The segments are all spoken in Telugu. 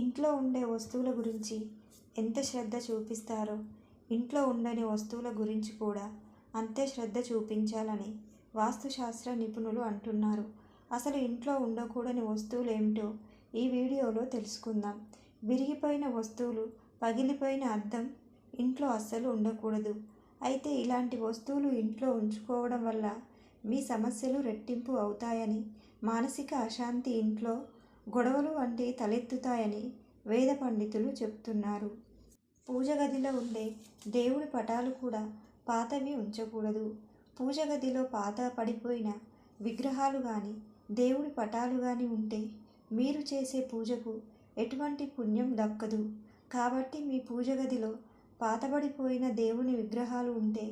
ఇంట్లో ఉండే వస్తువుల గురించి ఎంత శ్రద్ధ చూపిస్తారో. ఇంట్లో ఉండని వస్తువుల గురించి కూడా అంతే శ్రద్ధ చూపించాలని వాస్తుశాస్త్ర నిపుణులు అంటున్నారు. అసలు ఇంట్లో ఉండకూడని వస్తువులు ఏమిటో ఈ వీడియోలో తెలుసుకుందాం. విరిగిపోయిన వస్తువులు పగిలిపోయిన అద్దం ఇంట్లో అస్సలు ఉండకూడదు. అయితే ఇలాంటి వస్తువులు ఇంట్లో ఉంచుకోవడం వల్ల మీ సమస్యలు రెట్టింపు అవుతాయని మానసిక అశాంతి ఇంట్లో గొడవలు వంటి తలెత్తుతాయని వేద పండితులు చెప్తున్నారు. పూజ గదిలో ఉండే దేవుడి పటాలు కూడా పాతవి ఉంచకూడదు. పూజ గదిలో పాత పడిపోయిన విగ్రహాలు కానీ దేవుడి పటాలు కానీ ఉంటే మీరు చేసే పూజకు ఎటువంటి పుణ్యం దక్కదు. కాబట్టి మీ పూజ గదిలో పాతబడిపోయిన దేవుని విగ్రహాలు ఉంటే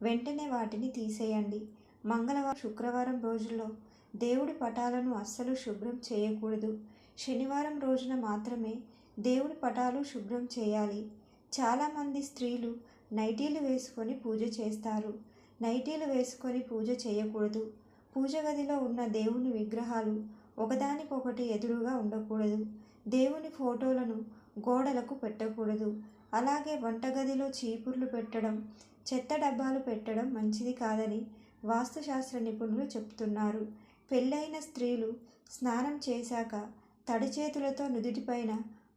వెంటనే వాటిని తీసేయండి. మంగళవారం శుక్రవారం రోజుల్లో దేవుడి పటాలను అస్సలు శుభ్రం చేయకూడదు. శనివారం రోజున మాత్రమే దేవుడి పటాలు శుభ్రం చేయాలి. చాలామంది స్త్రీలు నైటీలు వేసుకొని పూజ చేస్తారు. నైటీలు వేసుకొని పూజ చేయకూడదు. పూజ గదిలో ఉన్న దేవుని విగ్రహాలు ఒకదానికొకటి ఎదురుగా ఉండకూడదు. దేవుని ఫోటోలను గోడలకు పెట్టకూడదు. అలాగే వంటగదిలో చీపుర్లు పెట్టడం చెత్త డబ్బాలు పెట్టడం మంచిది కాదని వాస్తుశాస్త్ర నిపుణులు చెప్తున్నారు. పెళ్ళైన స్త్రీలు స్నానం చేశాక తడి చేతులతో నుదుటిపైన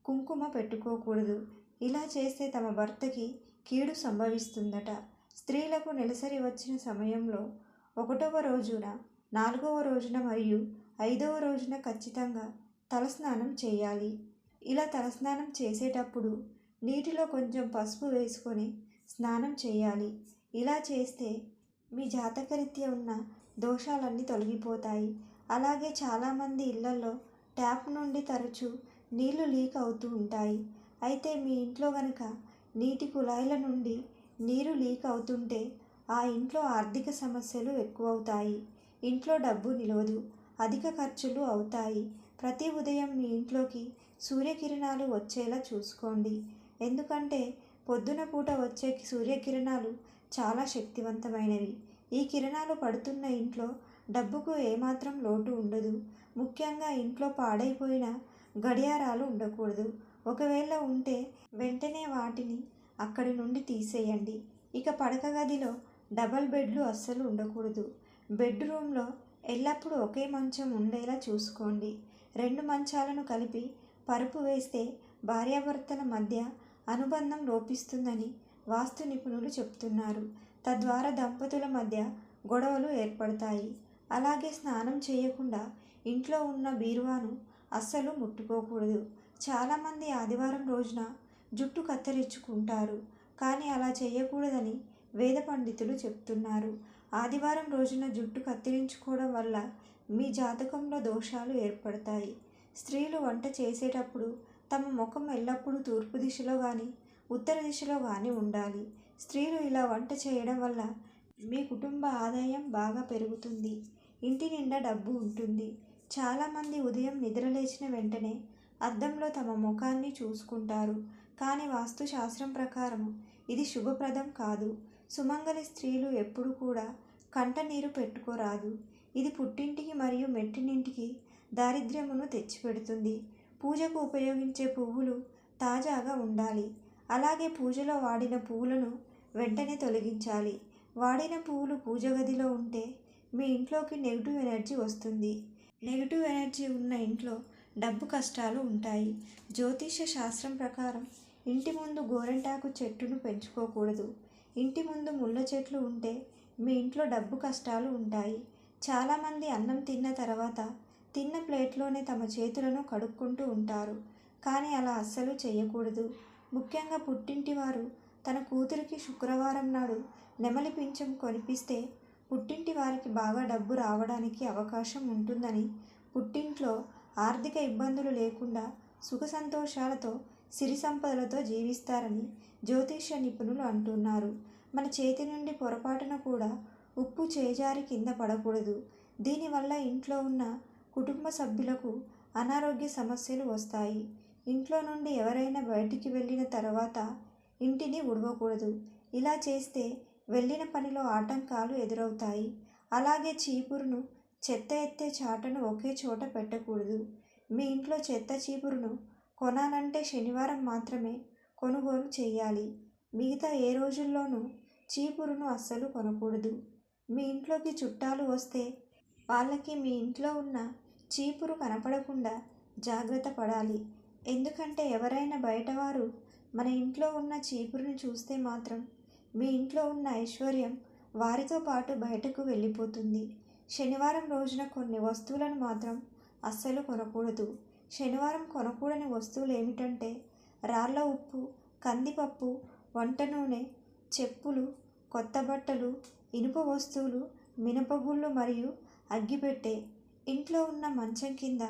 కుంకుమ పెట్టుకోకూడదు. ఇలా చేస్తే తమ భర్తకి కీడు సంభవిస్తుందట. స్త్రీలకు నెలసరి వచ్చిన సమయంలో ఒకటవ రోజున నాలుగవ రోజున మరియు ఐదవ రోజున ఖచ్చితంగా తలస్నానం చేయాలి. ఇలా తలస్నానం చేసేటప్పుడు నీటిలో కొంచెం పసుపు వేసుకొని స్నానం చేయాలి. ఇలా చేస్తే మీ జాతకరీత్య ఉన్న దోషాలన్నీ తొలగిపోతాయి. అలాగే చాలామంది ఇళ్ళలో ట్యాప్ నుండి తరచూ నీళ్ళు లీక్ అవుతూ ఉంటాయి. అయితే మీ ఇంట్లో గనక నీటి కుళాయిల నుండి నీరు లీక్ అవుతుంటే ఆ ఇంట్లో ఆర్థిక సమస్యలు ఎక్కువవుతాయి. ఇంట్లో డబ్బు నిలవదు అధిక ఖర్చులు అవుతాయి. ప్రతి ఉదయం మీ ఇంట్లోకి సూర్యకిరణాలు వచ్చేలా చూసుకోండి. ఎందుకంటే పొద్దున పూట వచ్చే సూర్యకిరణాలు చాలా శక్తివంతమైనవి. ఈ కిరణాలు పడుతున్న ఇంట్లో డబ్బుకు ఏమాత్రం లోటు ఉండదు. ముఖ్యంగా ఇంట్లో పాడైపోయిన గడియారాలు ఉండకూడదు. ఒకవేళ ఉంటే వెంటనే వాటిని అక్కడి నుండి తీసేయండి. ఇక పడక గదిలో డబల్ బెడ్లు అస్సలు ఉండకూడదు. బెడ్రూమ్లో ఎల్లప్పుడూ ఒకే మంచం ఉండేలా చూసుకోండి. రెండు మంచాలను కలిపి పరుపు వేస్తే భార్యాభర్తల మధ్య అనుబంధం లోపిస్తుందని వాస్తు నిపుణులు చెప్తున్నారు. తద్వారా దంపతుల మధ్య గొడవలు ఏర్పడతాయి. అలాగే స్నానం చేయకుండా ఇంట్లో ఉన్న బీరువాను అస్సలు ముట్టుకోకూడదు. చాలామంది ఆదివారం రోజున జుట్టు కత్తిరించుకుంటారు కానీ అలా చేయకూడదని వేద పండితులు చెప్తున్నారు. ఆదివారం రోజున జుట్టు కత్తిరించుకోవడం వల్ల మీ జాతకంలో దోషాలు ఏర్పడతాయి. స్త్రీలు వంట చేసేటప్పుడు తమ ముఖం ఎల్లప్పుడూ తూర్పు దిశలో కానీ ఉత్తర దిశలో కానీ ఉండాలి. స్త్రీలు ఇలా వంట చేయడం వల్ల మీ కుటుంబ ఆదాయం బాగా పెరుగుతుంది. ఇంటి నిండా డబ్బు ఉంటుంది. చాలామంది ఉదయం నిద్రలేచిన వెంటనే అద్దంలో తమ ముఖాన్ని చూసుకుంటారు. కానీ వాస్తు శాస్త్రం ప్రకారం ఇది శుభప్రదం కాదు. సుమంగలి స్త్రీలు ఎప్పుడు కూడా కంట నీరు పెట్టుకోరాదు. ఇది పుట్టింటికి మరియు మెట్టినింటికి దారిద్ర్యమును తెచ్చిపెడుతుంది. పూజకు ఉపయోగించే పువ్వులు తాజాగా ఉండాలి. అలాగే పూజలో వాడిన పువ్వులను వెంటనే తొలగించాలి. వాడిన పువ్వులు పూజ గదిలో ఉంటే మీ ఇంట్లోకి నెగిటివ్ ఎనర్జీ వస్తుంది. నెగిటివ్ ఎనర్జీ ఉన్న ఇంట్లో డబ్బు కష్టాలు ఉంటాయి. జ్యోతిష శాస్త్రం ప్రకారం ఇంటి ముందు గోరెంటాకు చెట్టును పెంచుకోకూడదు. ఇంటి ముందు ముళ్ళ చెట్లు ఉంటే మీ ఇంట్లో డబ్బు కష్టాలు ఉంటాయి. చాలామంది అన్నం తిన్న తర్వాత తిన్న ప్లేట్లోనే తమ చేతులను కడుక్కుంటూ ఉంటారు. కానీ అలా అస్సలు చేయకూడదు. ముఖ్యంగా పుట్టింటి వారు తన కూతురికి శుక్రవారం నాడు నెమలి పింఛం కొనిపిస్తే పుట్టింటి వారికి బాగా డబ్బు రావడానికి అవకాశం ఉంటుందని పుట్టింట్లో ఆర్థిక ఇబ్బందులు లేకుండా సుఖ సంతోషాలతో సిరి సంపదలతో జీవిస్తారని జ్యోతిష్య నిపుణులు అంటున్నారు. మన చేతి నుండి పొరపాటున కూడా ఉప్పు చేజారి కింద పడకూడదు. దీనివల్ల ఇంట్లో ఉన్న కుటుంబ సభ్యులకు అనారోగ్య సమస్యలు వస్తాయి. ఇంట్లో నుండి ఎవరైనా బయటికి వెళ్ళిన తర్వాత ఇంటిని ఉడవకూడదు ఇలా చేస్తే వెళ్ళిన పనిలో ఆటంకాలు ఎదురవుతాయి. అలాగే చీపురును చెత్త ఎత్తే చాటను ఒకే చోట పెట్టకూడదు. మీ ఇంట్లో చెత్త చీపురును కొనాలంటే శనివారం మాత్రమే కొనుగోలు చేయాలి. మిగతా ఏ రోజుల్లోనూ చీపురును అస్సలు కొనకూడదు. మీ ఇంట్లోకి చుట్టాలు వస్తే వాళ్ళకి మీ ఇంట్లో ఉన్న చీపురు కనపడకుండా జాగ్రత్త పడాలి. ఎందుకంటే ఎవరైనా బయటవారు మన ఇంట్లో ఉన్న చీపురుని చూస్తే మాత్రం మీ ఇంట్లో ఉన్న ఐశ్వర్యం వారితో పాటు బయటకు వెళ్ళిపోతుంది. శనివారం రోజున కొన్ని వస్తువులను మాత్రం అస్సలు కొనకూడదు. శనివారం కొనకూడని వస్తువులు ఏమిటంటే రాళ్ళ ఉప్పు కందిపప్పు వంట నూనె చెప్పులు కొత్త బట్టలు ఇనుప వస్తువులు మినపగుళ్ళు మరియు అగ్గిపెట్టె. ఇంట్లో ఉన్న మంచం కింద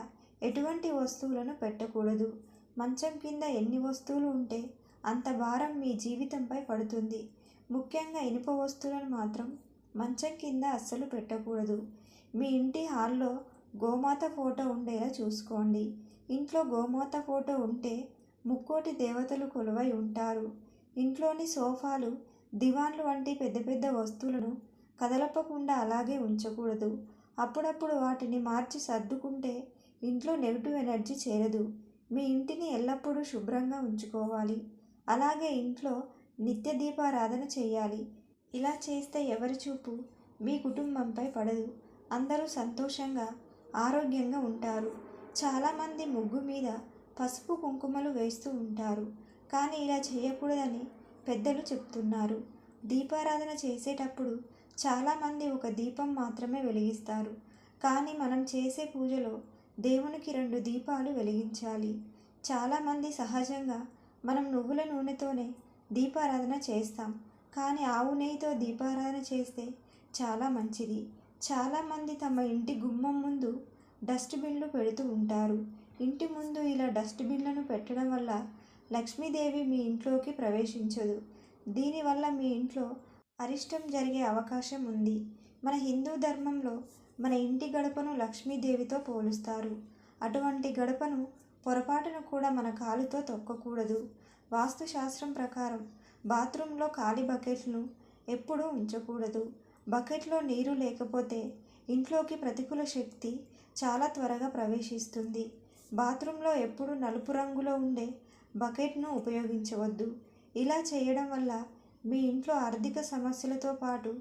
ఎటువంటి వస్తువులను పెట్టకూడదు. మంచం కింద ఎన్ని వస్తువులు ఉంటే అంత భారం మీ జీవితంపై పడుతుంది. ముఖ్యంగా ఇనుప వస్తువులను మాత్రం మంచం కింద అస్సలు పెట్టకూడదు. మీ ఇంటి హాల్లో గోమాత ఫోటో ఉండేలా చూసుకోండి. ఇంట్లో గోమాత ఫోటో ఉంటే ముక్కోటి దేవతలు కొలువై ఉంటారు. ఇంట్లోని సోఫాలు దివాన్లు వంటి పెద్ద పెద్ద వస్తువులను కదలపకుండా అలాగే ఉంచకూడదు. అప్పుడప్పుడు వాటిని మార్చి సర్దుకుంటే ఇంట్లో నెగిటివ్ ఎనర్జీ చేరదు. మీ ఇంటిని ఎల్లప్పుడూ శుభ్రంగా ఉంచుకోవాలి. అలాగే ఇంట్లో నిత్య దీపారాధన చేయాలి. ఇలా చేస్తే ఎవరి చూపు? మీ కుటుంబంపై పడదు. అందరూ సంతోషంగా ఆరోగ్యంగా ఉంటారు. చాలామంది ముగ్గు మీద పసుపు కుంకుమలు వేస్తూ ఉంటారు. కానీ ఇలా చేయకూడదని పెద్దలు చెప్తున్నారు. దీపారాధన చేసేటప్పుడు చాలామంది ఒక దీపం మాత్రమే వెలిగిస్తారు. కానీ మనం చేసే పూజలో దేవునికి రెండు దీపాలు వెలిగించాలి. చాలామంది సహజంగా మనం నువ్వుల నూనెతోనే దీపారాధన చేస్తాం. కానీ ఆవు నెయ్యితో దీపారాధన చేస్తే చాలా మంచిది. చాలామంది తమ ఇంటి గుమ్మం ముందు డస్ట్బిన్లు పెడుతూ ఉంటారు. ఇంటి ముందు ఇలా డస్ట్బిన్లను పెట్టడం వల్ల లక్ష్మీదేవి మీ ఇంట్లోకి ప్రవేశించదు. దీనివల్ల మీ ఇంట్లో అరిష్టం జరిగే అవకాశం ఉంది. మన హిందూ ధర్మంలో మన ఇంటి గడపను లక్ష్మీదేవితో పోలుస్తారు. అటువంటి గడపను పొరపాటును కూడా మన కాలుతో తొక్కకూడదు. వాస్తుశాస్త్రం ప్రకారం బాత్రూంలో ఖాళీ బకెట్ను ఎప్పుడూ ఉంచకూడదు. బకెట్లో నీరు లేకపోతే ఇంట్లోకి ప్రతికూల శక్తి చాలా త్వరగా ప్రవేశిస్తుంది. బాత్రూంలో ఎప్పుడు నలుపు రంగులో ఉండే బకెట్ను ఉపయోగించవద్దు. ఇలా చేయడం వల్ల మీ ఇంట్లో ఆర్థిక సమస్యలతో పాటు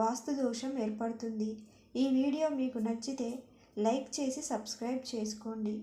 వాస్తు దోషం ఏర్పడుతుంది. ఈ వీడియో మీకు నచ్చితే లైక్ చేసి సబ్స్క్రైబ్ చేసుకోండి.